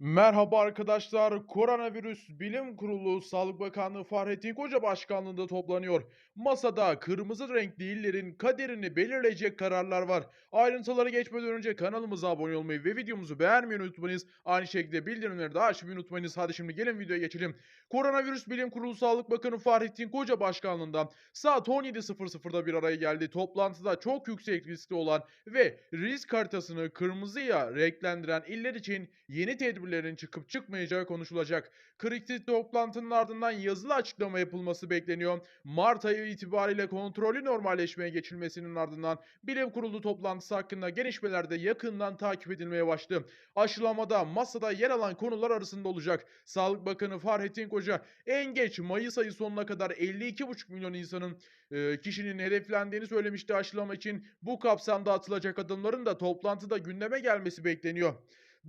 Merhaba arkadaşlar. Koronavirüs Bilim Kurulu Sağlık Bakanlığı Fahrettin Koca başkanlığında toplanıyor. Masada kırmızı renkli illerin kaderini belirleyecek kararlar var. Ayrıntılara geçmeden önce kanalımıza abone olmayı ve videomuzu beğenmeyi unutmayınız. Aynı şekilde bildirimleri de açmayı unutmayınız. Hadi şimdi gelin videoya geçelim. Koronavirüs Bilim Kurulu Sağlık Bakanı Fahrettin Koca başkanlığında saat 17.00'da bir araya geldi. Toplantıda çok yüksek riskli olan ve risk haritasını kırmızıya renklendiren iller için yeni tedbirlerin çıkıp çıkmayacağı konuşulacak. Kritik toplantının ardından yazılı açıklama yapılması bekleniyor. Mart ayı itibariyle kontrollü normalleşmeye geçilmesinin ardından bilim kurulu toplantısı hakkında gelişmeler de yakından takip edilmeye başladı. Aşılamada masada yer alan konular arasında olacak. Sağlık Bakanı Fahrettin Koca en geç Mayıs ayı sonuna kadar 52,5 milyon insanın e, kişinin hedeflendiğini söylemişti aşılama için. Bu kapsamda atılacak adımların da toplantıda gündeme gelmesi bekleniyor.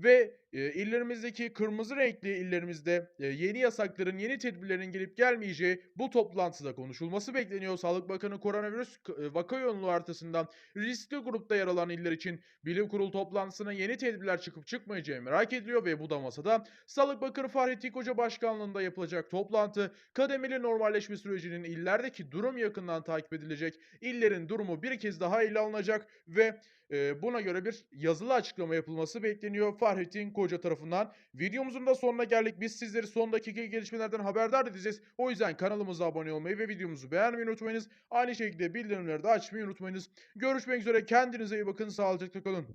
Ve e, illerimizdeki kırmızı renkli illerimizde e, yeni yasakların, yeni tedbirlerin gelip gelmeyeceği bu toplantıda konuşulması bekleniyor. Sağlık Bakanı koronavirüs e, vaka yoğunluğu haritasından riskli grupta yer alan iller için bilim kurulu toplantısına yeni tedbirler çıkıp çıkmayacağı merak ediliyor ve bu da masada. Sağlık Bakanı Fahrettin Koca başkanlığında yapılacak toplantı kademeli normalleşme sürecinin illerdeki durum yakından takip edilecek. İllerin durumu bir kez daha ele alınacak ve e, buna göre bir yazılı açıklama yapılması bekleniyor Fahrettin Koca tarafından. Videomuzun da sonuna geldik. Biz sizleri son dakika gelişmelerden haberdar edeceğiz. O yüzden kanalımıza abone olmayı ve videomuzu beğenmeyi unutmayınız. Aynı şekilde bildirimleri de açmayı unutmayınız. Görüşmek üzere. Kendinize iyi bakın. Sağlıcakla kalın.